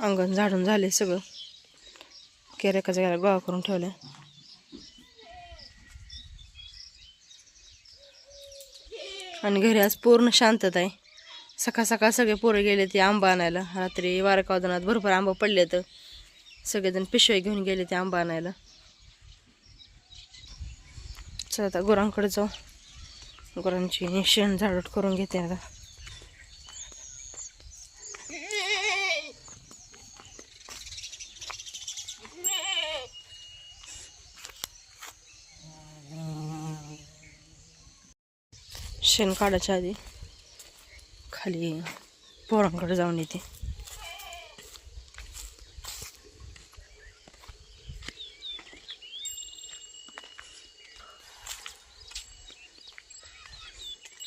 अंगण झाडून झाले सगळं. केऱ्याका जायला गोळा करून ठेवल्या. आणि घरी आज पूर्ण शांतता आहे. सकाळ सकाळ सगळे पोरं गेले ते आंबा आणायला. रात्री वारकावदनात भरपूर आंबा पडले तर सगळेजण पिशव्या घेऊन गेले ते आंबा आणायला. चला आता गुरांकडे जाऊ. गुरांची शेण झाडूट करून घेते आता. शेण काढायच्या आधी खाली पोरांकडे जाऊन येते.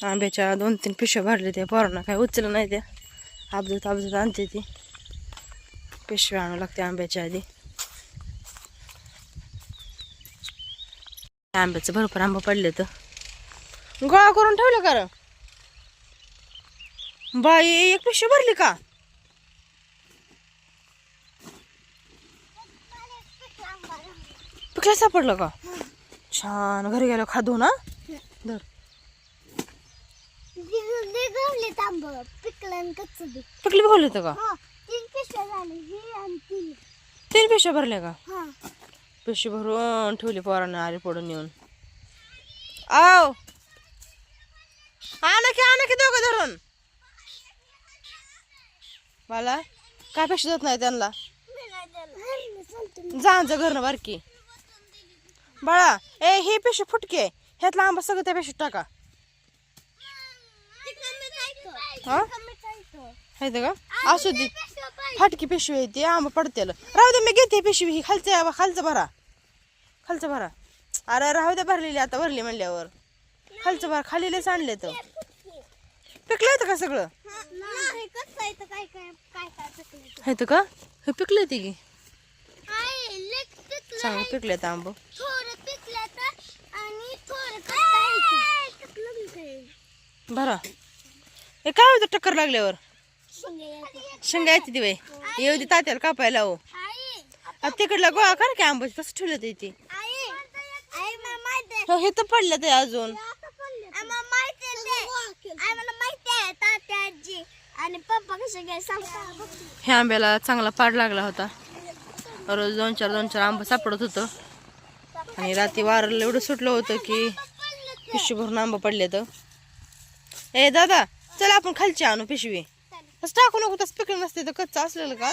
आंब्याच्या दोन तीन पिशव्या भरले त्या पोरांना काय उचलं नाही त्या. आबजत आबजत आणते ती. पिशव्या आणावं लागते आंब्याच्या आधी. आंब्याचं भरपूर आंबा पडले तर. गोळा करून ठेवलं का रं? बाई एक पिशवी भरली का? पिकल्या सापडलं का? छान घरी गेलो खादू ना धर. पिकलं पिकली बोलले होतं का? तीन पिशव्या पिशव्या भरल्या का? हा. पिशवी भरून ठेवली पोरांना आले पडून येऊन. आव! आणा की आणा की दोघं धरून. मला काय पैसे देत नाही त्यांना? जा घरनं बारकी. बाळा ए हे पेशी फुटके. ह्यातला आंबा सगळं त्या पेशी टाका. हा? का? असू दे. फाटकी पिशवी आहे ती आंबा पडते राहू दे मी घेते पिशवी. ही खालच्या खालचं भरा. खालचं भरा. अरे राहू दे भरलेली आता भरली म्हणल्यावर. खालचं भरा खालीलेच आणले तर पिकलं होतं का सगळं? आहे का? हे पिकलं ते की. चांगलं पिकले तर आंब. भरा हे काय होतं टक्कर लागल्यावर? शेंगा येते ती बाई. येऊ दे तात्याला कापायला हो. आता तिकडला गोळा कर की आंबा. तसं ठेवलं ते हो, हे तर पडलं ते अजून आम्हाला माहिती आहे आम्हाला माहिती आहे तात्या आजी आणि पप्पा कसे सांगता ह्या आंब्याला चांगला पाड लागला होता. रोज दोन चार दोन चार आंबा सापडत होतं. आणि रात्री वारं एवढं सुटलं होतं की पिशवी भरून आंबा पडले तर. ए दादा चल आपण खालची आणू पिशवी. तसं टाकू नको तसं पिकलं नसते तर कच्चं असलेलं का?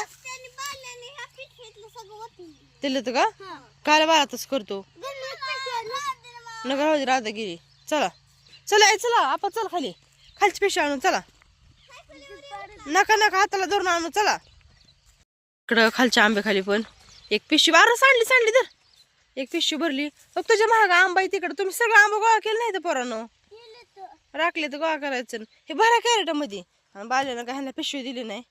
दिलं तर का? काल बारा तसं करतो. नगर राहू दे राधागिरी चला. चला ए चला आपण चल खाली. खालची पिशवी आणू चला. नका नका हाताला धरून आणू चला. इकडं खालच्या आंबे खाली पण. एक पिशवी अरे सांडली सांडली तर एक पिशवी भरली. बघ तुझ्या महाग आंबा आहे तिकडं. तुम्ही सगळं आंबा गोळा केलं नाही तर पोरांनो? राखले तर गोळा करायचं. हे भरा कॅरेटामध्ये. आणि बाल्यानं काय ह्यांना पिशवी दिली नाही.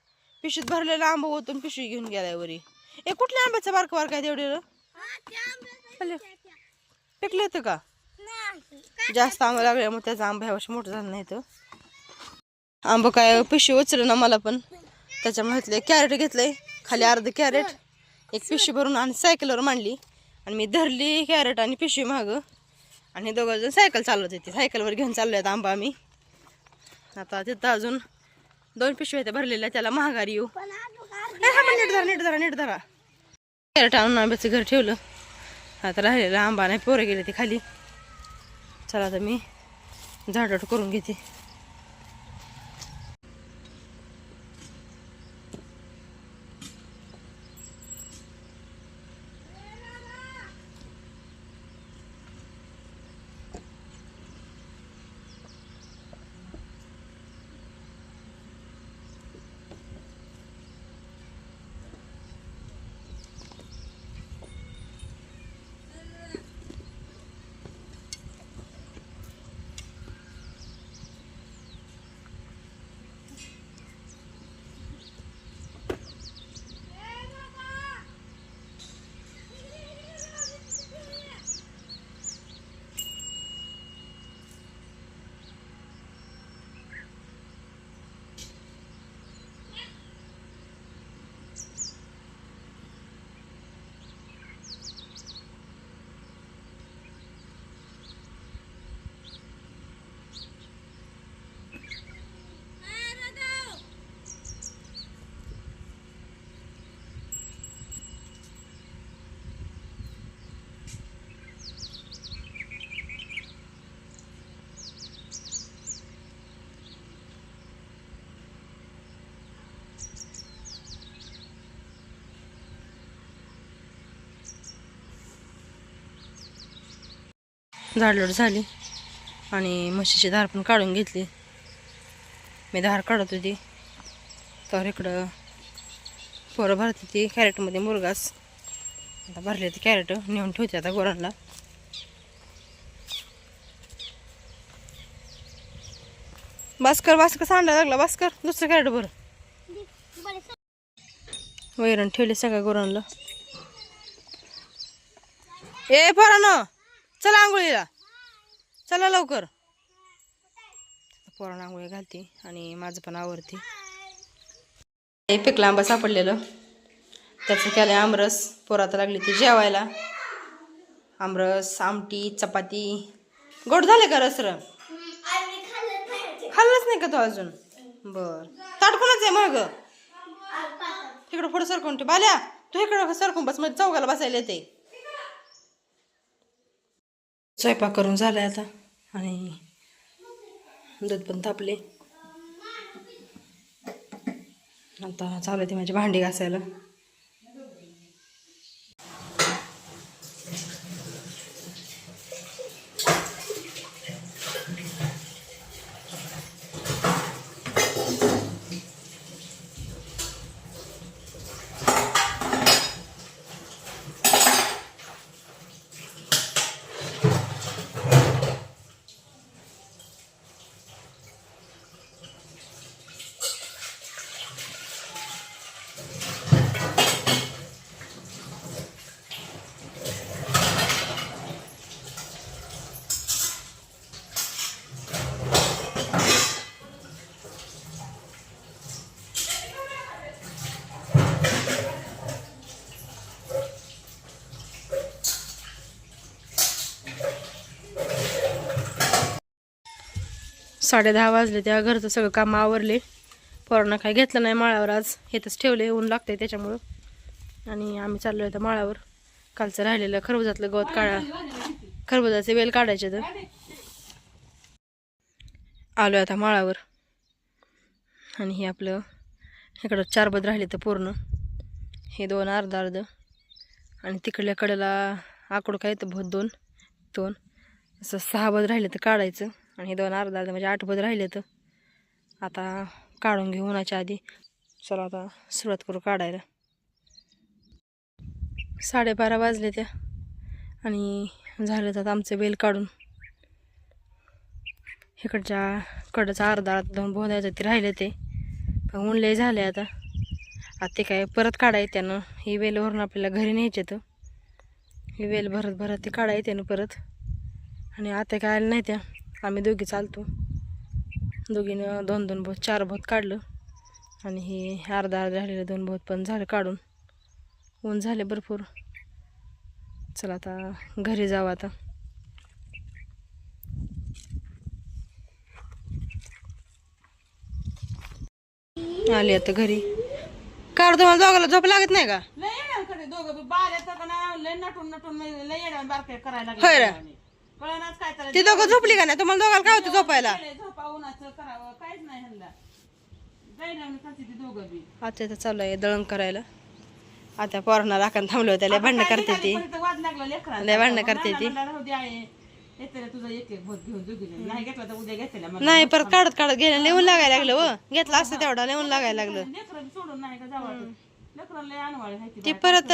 पिशवीत भरलेला आंबा होतो पिशवी घेऊन गेलाय वरी. ए कुठल्या आंब्याचा बारका बारका आहे तेवढे पिकले होतं का? जास्त आंबा लागल्यामुळे त्याचा आंबा ह्या वर्षी मोठं झालं नाही तर. आंबा काय पिशवी उचलं ना मला पण. त्याच्यामुळे घेतले कॅरेट घेतलंय. खाली अर्ध कॅरेट एक पिशवी भरून आणि सायकलवर मांडली. आणि मी धरली कॅरेट आणि पिशवी माग. आणि दोघं जण सायकल चालवत होती सायकलवर घेऊन चाललो आहेत आंबा आम्ही. आता तिथं अजून दोन पिशव्या आहेत भरलेल्या. त्याला महागारी येऊ. नीट धरा नीट धरा नीट धरा. कॅरेट आणून आंब्याचं घर ठेवलं. आता राहिलेला आंबा नाही पोरं गेले ते खाली. चला आता मी झाडट करून घेते. झाडलोट झाली. आणि म्हशीची धार पण काढून घेतली. मी धार काढत होती. तर इकडं पोरं भरते ती कॅरेटमध्ये मुरगास. आता भरले ते कॅरेट. नेऊन ठेवते आता गोरांना. बास्कर बास्कर सांडायला लागला. बास्कर दुसरं कॅरेट भर. वैरण ठेवले सगळ्या गोरांना. ए फरानं चला आंघोळीला. चला लवकर. पोरण आंघोळी घालते आणि माझं पण आवडते हे पिकला आंबा सापडलेलं. त्याचं केलं आमरस. पोरात लागली ती जेवायला. आमरस आमटी चपाती. गोड झाले का रसर? खाल्लंच नाही का तो अजून? बर. ताटकूनच आहे मग? इकडं पुढं सरकून ठेव. बाल्या तू इकडं सरकून बस. म्हणजे चौघाला बसायला येते. स्वयंपाक करून झालाय आता. आणि दूध पण तापले. आता चालू आहे ते माझी भांडी घासायला. साडे दहा वाजले तेव्हा घरचं सगळं काम आवरले. पोरांना काही घेतलं नाही माळावर आज. हेच ठेवले ऊन लागते त्याच्यामुळं. आणि आम्ही चाललो होतो माळावर. कालचं राहिलेलं खरबुजातलं गवत काढा. खरबुजाचे वेल काढायचे तर. आलो आता माळावर. आणि हे आपलं इकडं चार बद राहिले तर पूर्ण. हे दोन अर्ध अर्ध. आणि तिकडल्या कडेला आकडं काय येतं भोत दोन दोन. असं सहा बद राहिले तर काढायचं. आणि हे दोन अर्धा अर्धा म्हणजे आठ बद राहिले तर. आता काढून घेऊ उन्हाच्या आधी. चला आता सुरुवात करू काढायला. साडेबारा वाजले त्या. आणि झालं तर आमचं बेल काढून. इकडच्या कडचा अर्धा दोन बोधायचं ते राहिले ते. पण ऊन झाले आता. आता ते काय परत काढाय त्यानं. ही वेलवरून आपल्याला घरी न्यायचे तर. ही वेल भरत भरत ते काढाय त्यानं परत. आणि आता काय आलं नाही त्या. आम्ही दोघी चालतो. दोघीनं दोन दोन बोत चार बोत काढलं. आणि हे अर्धा अर्धा राहिलेलं दोन बोत पण झालं काढून. ऊन झाले भरपूर. चला आता घरी जाऊ आता. आली आता घरी. काढ तुम्हाला दोघाला झोप लागत नाही का? लय येड्यांकडे दोघं. बी बाऱ्याचं का नाही लय नटून नटून लय येड्यान बारके करायला. कळणाच काय तर ती दोघं झोपली का नाही? तुम्हाला दोघाला काय होतं झोपायला? झोपा उन्हाचं करावं काहीच नाही ह्यांना जाईना करते ती दोघं बी. आता इथं चालू आहे दळण करायला. आता पोरांना राखण थांबलं होतं लय भांडणं करते ती. परत वाद लागला लेकरांचा. लय भांडणं करते ती. म्हणलं, राहू दे आहे येते रे तुझा एक एक भोत घेऊन दोघीजण. नाही. घेतला तर उद्या घेतलेला मग नाही परत काढत काढत गेलं लिहून लागायला लागलं व घेतला असतं तेवढा लिहून लागायला लागलं. लेकरं सोडून नाही का जावं लेकरांना लय अनवाळी आहे ती ती परत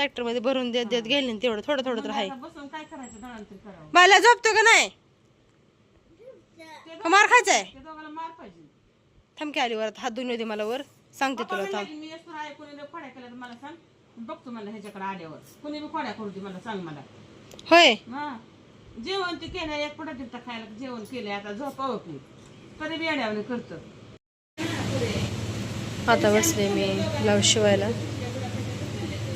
मध्ये भरून देत देत गेली ना तेवढं थोडं थोडं तर आहे. बसून काय करायचं दळण तरी करावं बायला झोपतो का नाही? का मार खायचाय? ते दोघांना मार पाहिजे. थमकी आली वर हात धुवून मला वर. सांगते तुला थांब. म्हणलं की मी असं आहे. कोणी खोड्या केल्या तर मला सांग. बघतो मला ह्याच्याकडे आल्यावर. कोणी बी खोड्या करू दे मला सांग मला. होय. हा. जेवण ते केलं एक पडत दिसतं खायला जेवण केलंय. आता झोपावं की. तरी बी अड्यावर करतं. आता बसले मी ब्लाऊज शिवायला.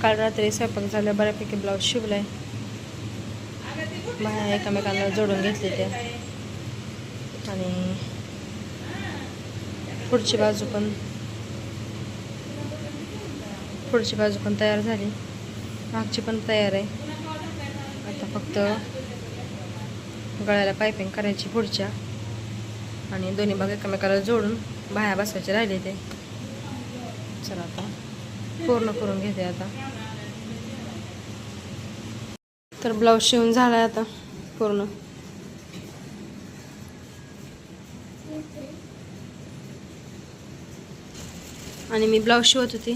काल रात्री स्वयंपाक झाला बऱ्यापैकी ब्लाऊज शिवलाय. बाया एकामेकांना जोडून घेतले ते. आणि पुढची बाजू पण पुढची बाजू पण तयार झाली. मागची पण तयार आहे. आता फक्त गळ्याला पायपिंग करायची पुढच्या. आणि दोन्ही भाग एकमेकाला जोडून बाया बसवायचे राहिले ते. चला आता. पूर्ण करून घेते आता. तर ब्लाऊज शिवून झाला आता पूर्ण. आणि मी ब्लाऊज शिवत होती.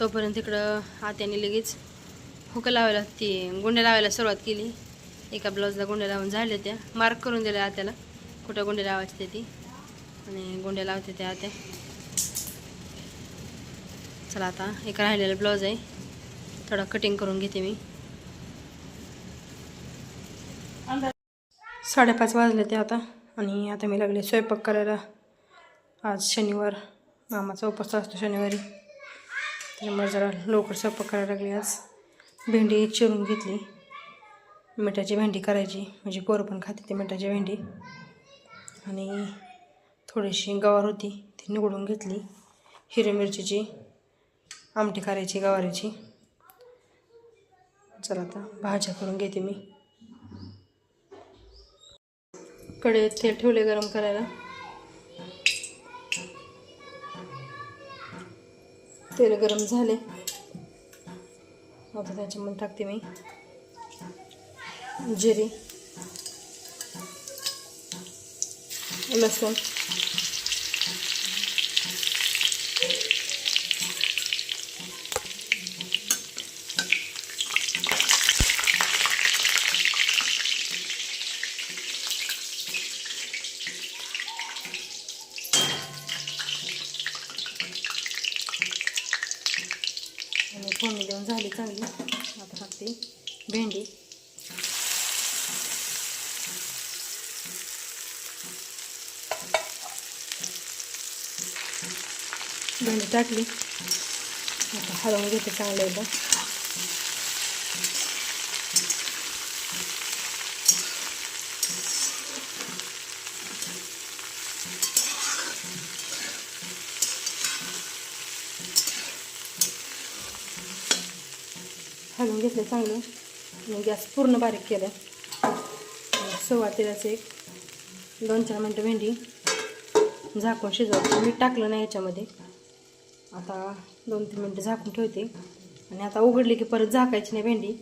तोपर्यंत इकडं हात्याने लगेच हुकं लावायला ती गुंड्या लावायला सुरुवात केली. एका ब्लाऊजला गुंड्या लावून झाल्या त्या. मार्क करून दिल्या आत्याला. कुठं गुंड्या लावायचे ते ती. आणि गुंड्या लावते त्या आत्या. चला आता एक राहिलेला ब्लाऊज आहे. थोडा कटिंग करून घेते मी. साडेपाच वाजले ते आता आणि आता मी लागले स्वयंपाक करायला. आज शनिवार मामाचा उपवास असतो शनिवारी. त्याच्यामुळे जरा लवकर स्वयंपाक करायला लागली आज. भेंडी चिरून घेतली. मिठाची भेंडी करायची. म्हणजे पोरं पण खाते ते मिठाची भेंडी. आणि थोडीशी गवार होती ती निवडून घेतली. हिरवी मिरचीची. आमटी करायची गवारीची. चला आता भाज्या करून घेते मी. कडे तेल ठेवले गरम करायला. तेल गरम झाले. आता त्याच्यामध्ये टाकते मी. जिरे. लसूण आणि फोडणी देऊन झाली चांगली आता टाकते भेंडी भेंडी टाकली आता हलवून घेते चांगलं एकदा हलवून घेतलं चांगलं गॅस पूर्ण बारीक केलं आणि सव्वा एक दोन चार मिनटं भेंडी झाकून शिजवायची मीठ टाकलं नाही याच्यामध्ये आता दोन तीन मिनटं झाकून ठेवते. आणि आता उघडली की परत झाकायची नाही भेंडी.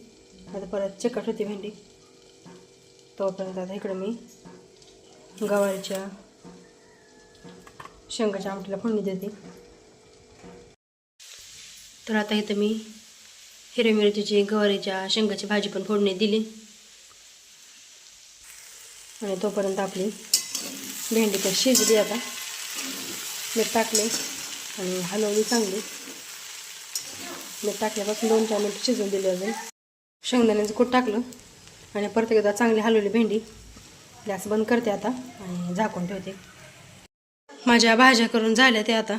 आता परत चिकट होते भेंडी. तोपर्यंत आता इकडं मी गवारीच्या शेंगाच्या आमटीला फोडणी देते. तर आता इथं मी हिरव्या मिरचीची गवारीच्या शेंगाची भाजी पण फोडणी दिली. आणि तोपर्यंत आपली भेंडी तर शिजली आता. मीठ टाकले. आणि हलवली चांगली. मीठ टाकल्यापासून दोन चार मिनिट शिजवून दिली अजून. शेंगदाण्याचं कूट टाकलं आणि परत एकदा चांगली हलवली भेंडी. गॅस बंद करते आता आणि झाकून ठेवते. माझ्या भाज्या करून झाल्या त्या आता.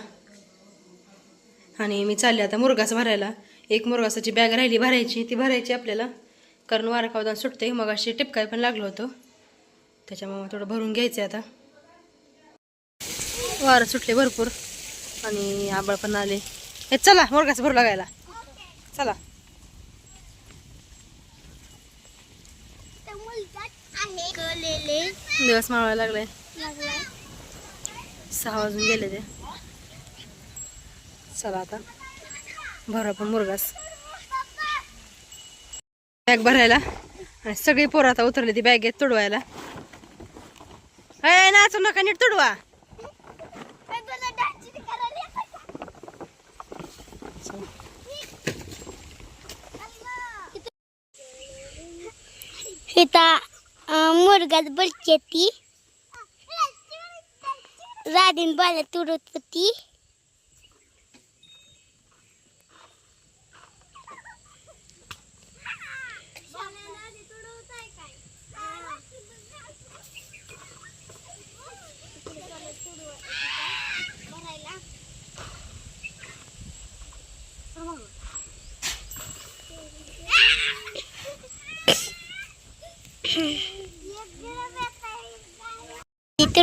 आणि मी चालले आता मुरगास भरायला. एक मुरगासाची बॅग राहिली भरायची. ती भरायची आपल्याला. कारण वारकावदान सुटते मग अशी टिपकाय पण लागलो होतं. त्याच्यामुळे थोडं भरून घ्यायचं आता. वारं सुटले भरपूर. आणि आबळ पण आले. हे चला मुरगास भरू लागायला. चला. दिवस माळवायला लागले सहा वाजून गेले ते. चला आता. भरू आपण मुरगास. बॅग भरायला. आणि सगळी पोरं आता उतरली ती बॅगेत तुडवायला. नाचू नका नीट तुडवा. इथं मुरगाच बलची ती राधीन बाला तुरत होती ती तुरत येते आणि इकडे आदमी देव करतोय जोक जोक आगे गाडी पुरा चिराची आता गेली गाडी पत्ती गाडी है बाय बाय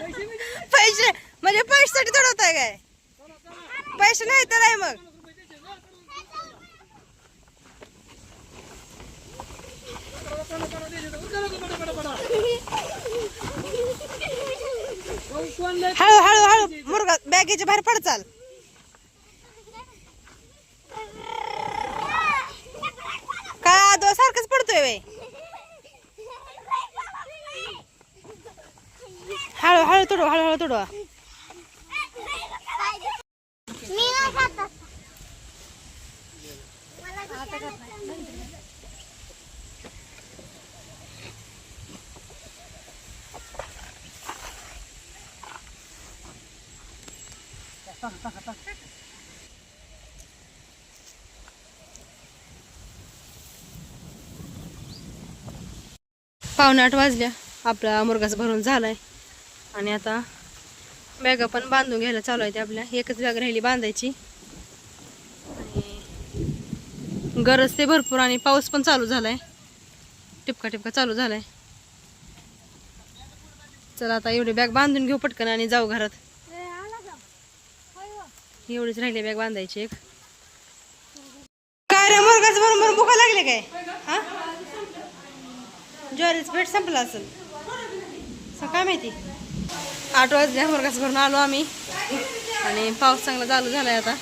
पैसे म्हणजे पैशासाठी चढवत आहे काय? पैसे नाही तर नाही मग. हळू हळू. हळू मुरगा बॅगेच्या बाहेर पड चाल. काय आदो सारखंच पडतोय वे हळूहळू हळू हळूहळू हळू पावणे आठ वाजल्या आपला मुरगाच भरून झालाय. आणि आता बॅगा पण बांधून घ्यायला चालू आहे आपल्या. एकच बॅग राहिली बांधायची. आणि गरज ते भरपूर आणि पाऊस पण चालू झालाय. टिपका टिपका चालू झालाय. चला आता एवढी बॅग बांधून घेऊ पटकन आणि जाऊ घरात. एवढीच राहिली बॅग बांधायची एक. काय रे मुरगाच बरोबर भुका लागले काय? हा? ज्वारीच भेट संपला असेल. काय माहिती? आठ वाजल्या वर्गास भरून आलो आम्ही. आणि पाऊस चांगला चालू झालाय आता.